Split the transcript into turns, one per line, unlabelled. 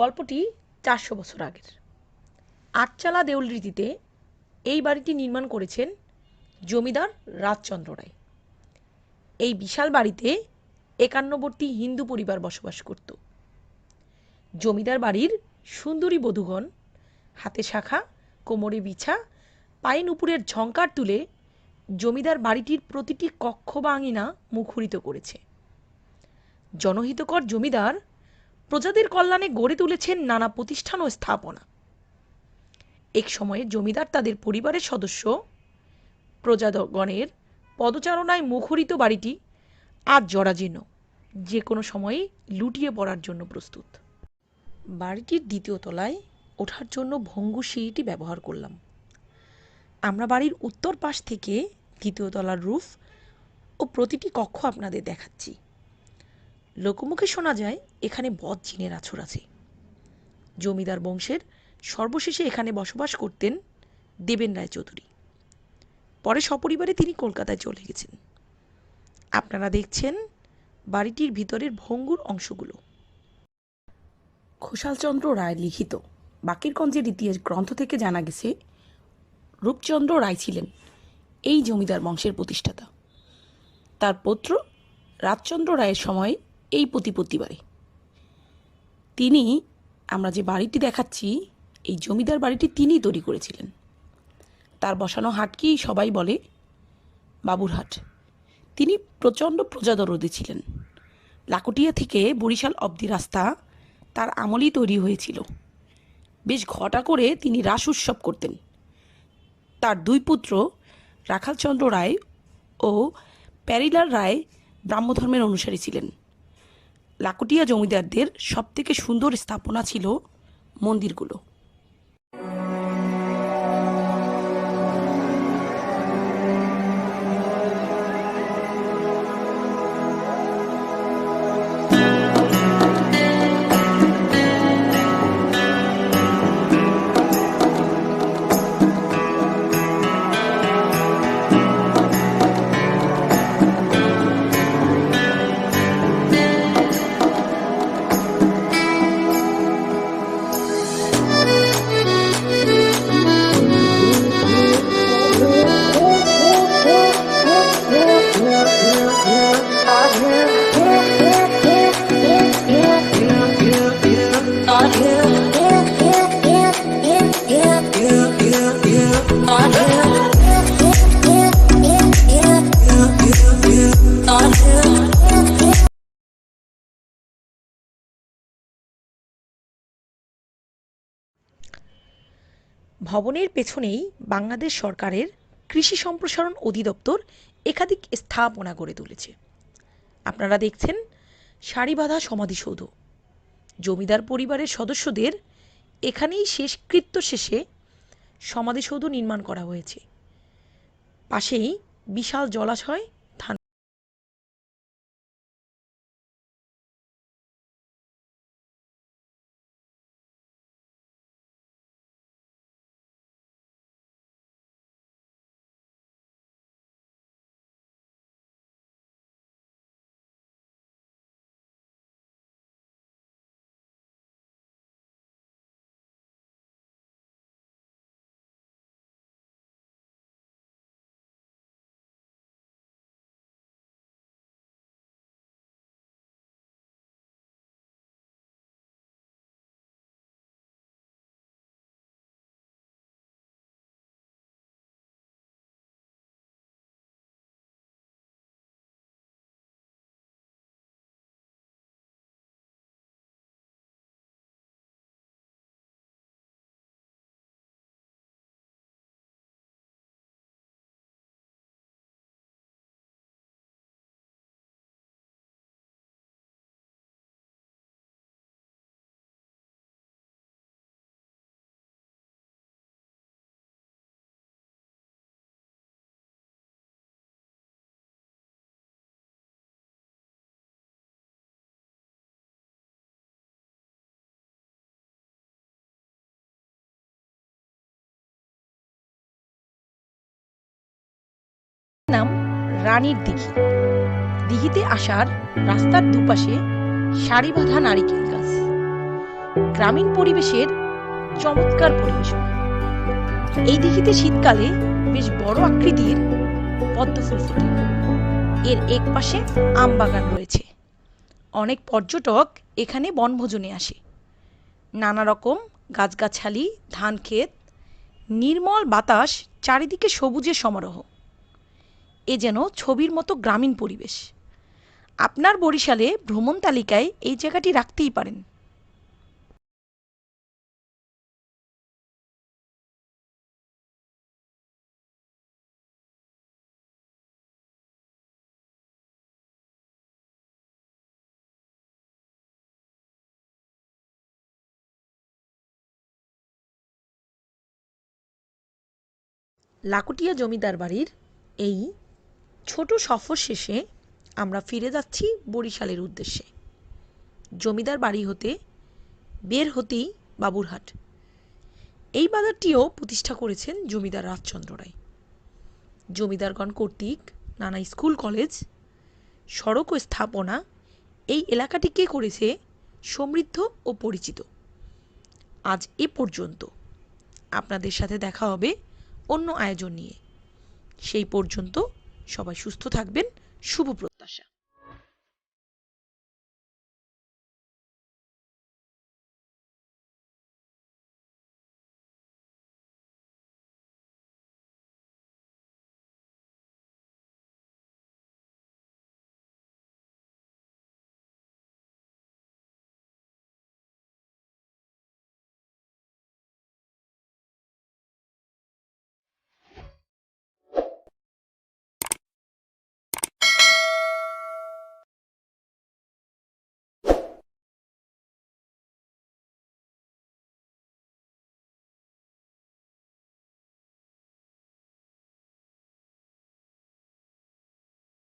গল্পটি চারশো বছর আগের। আটচালা দেউল রীতিতে এই বাড়িটি নির্মাণ করেছেন জমিদার রাজচন্দ্র রায়। এই বিশাল বাড়িতে একান্নবর্তী হিন্দু পরিবার বসবাস করত। জমিদার বাড়ির সুন্দরী বধূগণ হাতে শাখা, কোমরে বিছা, পায়ে নুপুরের ঝঙ্কার তুলে জমিদার বাড়িটির প্রতিটি কক্ষ বা আঙিনা মুখরিত করেছে। জনহিতকর জমিদার প্রজাদের কল্যাণে গড়ে তুলেছেন নানা প্রতিষ্ঠান ও স্থাপনা। এক সময়ে জমিদার তাদের পরিবারের সদস্য, প্রজাগণের পদচারণায় মুখরিত বাড়িটি আজ জরাজীর্ণ। যে কোনো সময়ে লুটিয়ে পড়ার জন্য প্রস্তুত। বাড়িটির দ্বিতীয় তলায় ওঠার জন্য ভঙ্গু সিঁড়িটি ব্যবহার করলাম। আমরা বাড়ির উত্তর পাশ থেকে দ্বিতীয় তলার রুফ ও প্রতিটি কক্ষ আপনাদের দেখাচ্ছি। লোকমুখে শোনা যায়, এখানে বদ জিনের আছর আছে। জমিদার বংশের সর্বশেষে এখানে বসবাস করতেন দেবেন রায় চৌধুরী পরে সপরিবারে তিনি কলকাতায় চলে গেছেন। আপনারা দেখছেন বাড়িটির ভিতরের ভঙ্গুর অংশগুলো।
ঘোষালচন্দ্র রায় লিখিত। বাকিরগঞ্জের ইতিহাস গ্রন্থ থেকে জানা গেছে, রূপচন্দ্র রায় ছিলেন এই জমিদার বংশের প্রতিষ্ঠাতা। তার পুত্র রাজচন্দ্র রায়ের সময় এই প্রতিপত্তি বাড়ে তিনি, আমরা যে বাড়িটি দেখাচ্ছি, এই জমিদার বাড়িটি তিনিই তৈরি করেছিলেন। তার বসানো হাটকেই সবাই বলে বাবুরহাট তিনি প্রচণ্ড প্রজাদরদি ছিলেন। লাকুটিয়া থেকে বরিশাল অবধি রাস্তা তার আমলেই তৈরি হয়েছিল। বেশ ঘটা করে তিনি রাস উৎসব করতেন। তার দুই পুত্র রাখালচন্দ্র রায় ও প্যারিলার রায় ব্রাহ্মধর্মের অনুসারী ছিলেন। লাকুটিয়া জমিদারদের সবথেকে সুন্দর স্থাপনা ছিল মন্দিরগুলো।
ভবনের পেছনেই বাংলাদেশ সরকারের কৃষি সম্প্রসারণ অধিদপ্তর একাধিক স্থাপনা গড়ে তুলেছে। আপনারা দেখছেন সারিবাঁধা সমাধিসৌধ। জমিদার পরিবারের সদস্যদের এখানেই শেষকৃত্য শেষে সমাধিসৌধ নির্মাণ করা হয়েছে। পাশেই বিশাল জলাশয় নাম রানীর দিঘি। দিঘিতে আসার রাস্তার দুপাশে সারি বাঁধা নারিকেল গাছ। গ্রামীণ পরিবেশের চমৎকার পরিবেশন। এই দিঘিতে শীতকালে বেশ বড় আকৃতির পদ্ম ফুল ফোটে। এর এক পাশে আম বাগান রয়েছে। অনেক পর্যটক এখানে বনভোজনে আসে। নানা রকম গাছগাছালি ধান ক্ষেত নির্মল বাতাস, চারিদিকে সবুজের সমারোহ। এ যেন ছবির মতো গ্রামীণ পরিবেশ। আপনার বরিশালে ভ্রমণ তালিকায় এই জায়গাটি রাখতেই পারেন। লাকুটিয়া জমিদার বাড়ির এই ছোট সফর শেষে আমরা ফিরে যাচ্ছি বরিশালের উদ্দেশ্যে। জমিদার বাড়ি হতে বের হতেই বাবুরহাট। এই বাজারটিও প্রতিষ্ঠা করেছেন জমিদার রাজচন্দ্র রায়। জমিদারগণ কর্তৃক নানা স্কুল, কলেজ, সড়ক ও স্থাপনা এই এলাকাটিকে করেছে সমৃদ্ধ ও পরিচিত। আজ এ পর্যন্ত। আপনাদের সাথে দেখা হবে অন্য আয়োজন নিয়ে। সেই পর্যন্ত সবাই সুস্থ থাকবেন শুভপ্রত